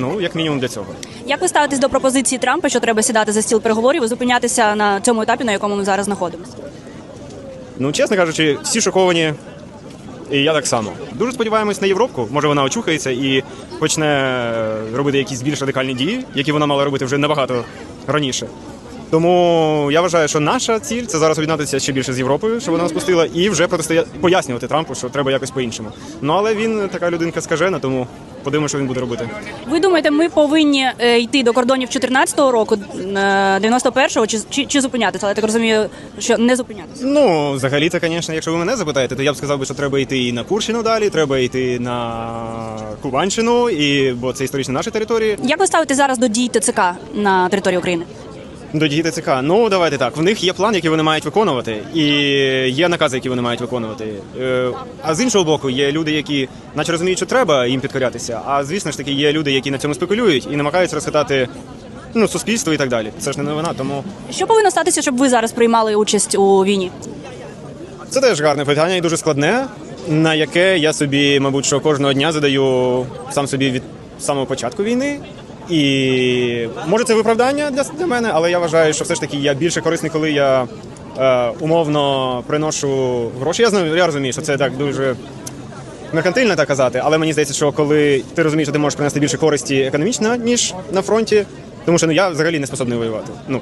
Ну, як мінімум для цього. Як ви ставитесь до пропозиції Трампа, що треба сідати за стіл переговорів і зупинятися на цьому етапі, на якому ми зараз знаходимося? Ну, чесно кажучи, всі шоковані, і я так само. Дуже сподіваємось на Європку. Може, вона очухається і почне робити якісь більш радикальні дії, які вона мала робити вже набагато раніше. Тому я вважаю, що наша ціль це зараз об'єднатися ще більше з Європою, що вона нас пустила, і вже протистоя... пояснювати Трампу, що треба якось по-іншому. Ну але він така людинка скажена, тому подивимося, що він буде робити. Ви думаєте, ми повинні е, йти до кордонів 14-го року, е, 91-го, чи, чи, чи зупинятися? Але я так розумію, що не зупинятися. Ну, взагалі, це, звісно, якщо ви мене запитаєте, то я б сказав би, що треба йти і на Курщину далі, треба йти на Кубанщину, і бо це історично наші території. Як ви ставите зараз до дій ТЦК на території України? До дії ТЦК. Ну давайте так. В них є план, який вони мають виконувати, і є накази, які вони мають виконувати. Е, А з іншого боку, є люди, які наче розуміють, що треба їм підкорятися. А звісно ж таки, є люди, які на цьому спекулюють і намагаються розхитати ну, суспільство і так далі. Це ж не новина, тому Що повинно статися, щоб ви зараз приймали участь у війні? це теж гарне питання і дуже складне, на яке я собі, мабуть, що кожного дня задаю сам собі від самого початку війни. І може це виправдання для, для мене, але я вважаю, що все ж таки я більше корисний, коли я е, умовно приношу гроші. Я знаю, я розумію, що це так дуже меркантильно так казати, але мені здається, що коли ти розумієш, що ти можеш принести більше користі економічно, ніж на фронті, тому що ну я взагалі не способний воювати. Ну